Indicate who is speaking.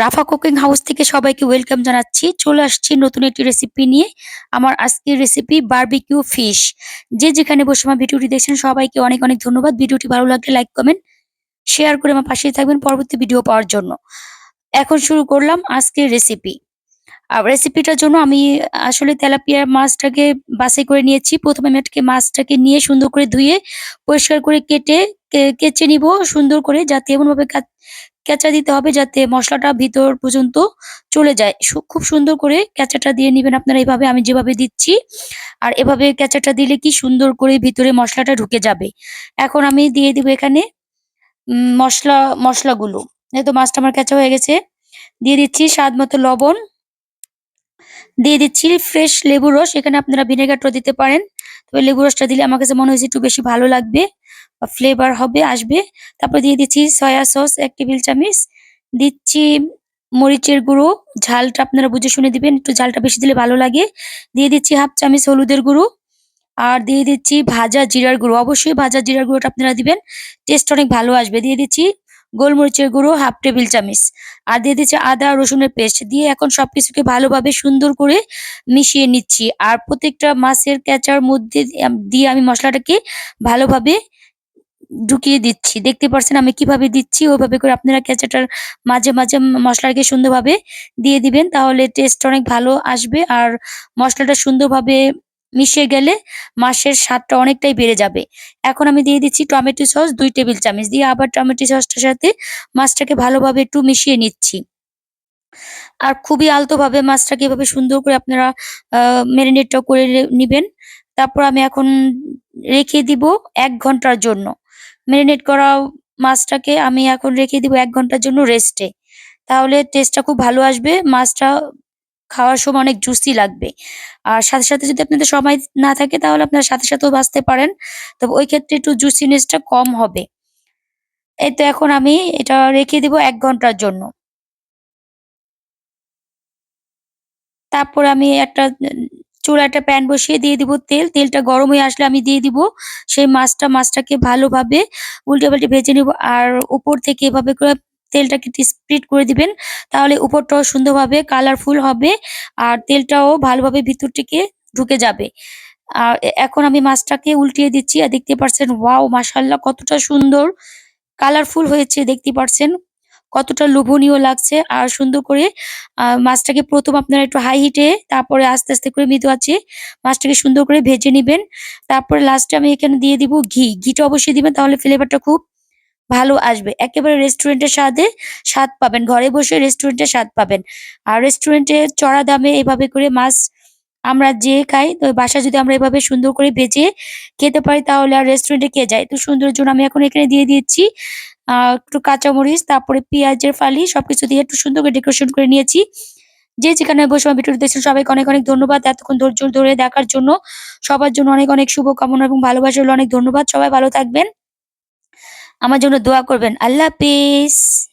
Speaker 1: রাফা cooking house থেকে সবাইকে welcome জানাচ্ছি। চলে আসছি নতুন একটি রেসিপি নিয়ে। আমার আজকের রেসিপি বারবিকিউ ফিশ যে যেখানে বসে আমার ভিডিওটি দেখছেন, সবাইকে অনেক অনেক ধন্যবাদ। ভিডিওটি ভালো লাগলে লাইক কমেন্ট শেয়ার করে আমার পাশেই থাকবেন পরবর্তী ভিডিও পাওয়ার জন্য। এখন শুরু করলাম আজকের রেসিপি আর রেসিপিটার জন্য আমি আসলে তেলাপিয়া মাছটাকে বাছাই করে নিয়েছি। প্রথমে আমি মাছটাকে নিয়ে সুন্দর করে ধুয়ে, পরিষ্কার করে কেটে কেচে নিব সুন্দর করে যাতে এমনভাবে কেঁচা দিতে হবে যাতে মশলাটা ভিতর পর্যন্ত চলে যায়। খুব সুন্দর করে কেঁচাটা দিয়ে নিবেন আপনারা এইভাবে আমি যেভাবে দিচ্ছি। আর এভাবে কেঁচাটা দিলে কি সুন্দর করে ভিতরে মশলাটা ঢুকে যাবে। এখন আমি দিয়ে দিব এখানে মশলা, মশলাগুলো। যেহেতু মাছটা আমার কেঁচা হয়ে গেছে। দিয়ে দিচ্ছি স্বাদ মতো লবণ। দিয়ে দিচ্ছি ফ্রেশ লেবুর রস। এখানে আপনারা ভিনেগারটাও দিতে পারেন। তবে লেবু রসটা দিলে আমার কাছে মনে হয়েছে একটু বেশি ভালো লাগবে। ফ্লেভার হবে, আসবে। তারপর দিয়ে দিচ্ছি সয়া সস এক টেবিল চামচ। দিচ্ছি মরিচের গুঁড়ো, ঝালটা আপনারা বুঝে শুনে দিবেন, একটু ঝালটা বেশি দিলে ভালো লাগে। দিয়ে দিচ্ছি হাফ চামচ হলুদের গুঁড়ো আর দিয়ে দিচ্ছি ভাজা জিরার গুঁড়ো। অবশ্যই ভাজা জিরার গুঁড়োটা আপনারা দিবেন টেস্ট অনেক ভালো আসবে। দিয়ে দিচ্ছি গোলমরিচের গুঁড়ো, হাফ টেবিল চামচ। আর দিয়ে দিচ্ছি আদা, রসুনের পেস্ট। দিয়ে এখন সব কিছুকে ভালোভাবে সুন্দর করে মিশিয়ে নিচ্ছি। আর প্রত্যেকটা মাছের ক্যাচার মধ্যে দিয়ে আমি মশলাটাকে ভালোভাবে ঢুকিয়ে দিচ্ছি। দেখতে পাচ্ছেন আমি কীভাবে দিচ্ছি? ওইভাবে করে আপনারা ক্যাচাটার মাঝে মাঝে মশলাকে সুন্দরভাবে দিয়ে দিবেন তাহলে টেস্ট অনেক ভালো আসবে আর মশলাটা সুন্দরভাবে মিশে গেলে মাছের স্বাদটা অনেকটাই বেড়ে যাবে। এখন আমি দিয়ে দিচ্ছি টমেটো সস দুই টেবিল চামচ দিয়ে আবার টমেটো সসটার সাথে মাছটাকে ভালোভাবে একটু মিশিয়ে নিচ্ছি। আর খুবই আলতোভাবে মাছটাকে এভাবে সুন্দর করে আপনারা ম্যারিনেটটা করে নিবেন। তারপর আমি এখন রেখে দিব এক ঘণ্টার জন্য। ম্যারিনেট করা মাছটাকে আমি এখন রেখে দিব এক ঘণ্টার জন্য রেস্টে তাহলে টেস্টটা খুব ভালো আসবে, মাছটা খাওয়ার সময় অনেক জুসি লাগবে। আর সাথে সাথে যদি আপনাদের সময় না থাকে তাহলে আপনারা সাথে সাথেও ভাজতে পারেন। তবে ওই ক্ষেত্রে একটু জুসিনেসটা কম হবে। এই তো এখন আমি এটা রেখে দিব এক ঘণ্টার জন্য। তারপর আমি একটা চুলায় একটা প্যান বসিয়ে দিয়ে দিব তেল। তেলটা গরম হয়ে আসলে আমি দিয়ে দিব সেই মাছটা। মাছটাকে ভালোভাবে উল্টে-পাল্টে ভেজে নিব। আর উপর থেকে এভাবে করে তেলটাকে স্প্রেড করে দিবেন। তাহলে উপরটাও সুন্দরভাবে কালারফুল হবে। আর তেলটাও ভালোভাবে ভিতর থেকে ঢুকে যাবে। আর এখন আমি মাছটাকে উল্টিয়ে দিচ্ছি। আর দেখতে পারছেন, ওয়াও! মাশাআল্লাহ, কতটা সুন্দর কালারফুল হয়েছে, দেখতে পারছেন। কতটা লোভনীয় লাগছে। আর সুন্দর করে মাছটাকে প্রথম আপনারা একটু হাই হিটে তারপরে আস্তে, আস্তে করে মৃদু আছে মাছটাকে সুন্দর করে ভেজে নিবেন। তারপরে লাস্টে আমি এখানে দিয়ে দিব ঘি। ঘিটা অবশ্যই দিবেন তাহলে ফ্লেভারটা খুব ভালো আসবে। একেবারে রেস্টুরেন্টের স্বাদে স্বাদ পাবেন। ঘরে বসে রেস্টুরেন্টের স্বাদ পাবেন। আর রেস্টুরেন্টে চড়া দামে এভাবে করে মাছ আমরা যেয়ে খাই তো বাসায় যদি আমরা এভাবে সুন্দর করে ভেজে খেতে পারি তাহলে আর রেস্টুরেন্টে কে যায়? তো সৌন্দর্যের জন্য আমি এখন এখানে দিয়ে দিচ্ছি আ একটু কাঁচামরিচ, তারপরে পেঁয়াজের ফালি সবকিছু দিয়ে একটু সুন্দর করে ডেকোরেশন করে নিয়েছি। যে যেখানে বসে আমার ভিডিওটি দেখছেন সবাইকে অনেক, অনেক ধন্যবাদ এতক্ষণ ধৈর্য ধরে দেখার জন্য। সবার জন্য অনেক, অনেক শুভকামনা এবং ভালোবাসা রইল অনেক ধন্যবাদ। সবাই ভালো থাকবেন। আমার জন্য দোয়া করবেন। আল্লাহ হাফেজ।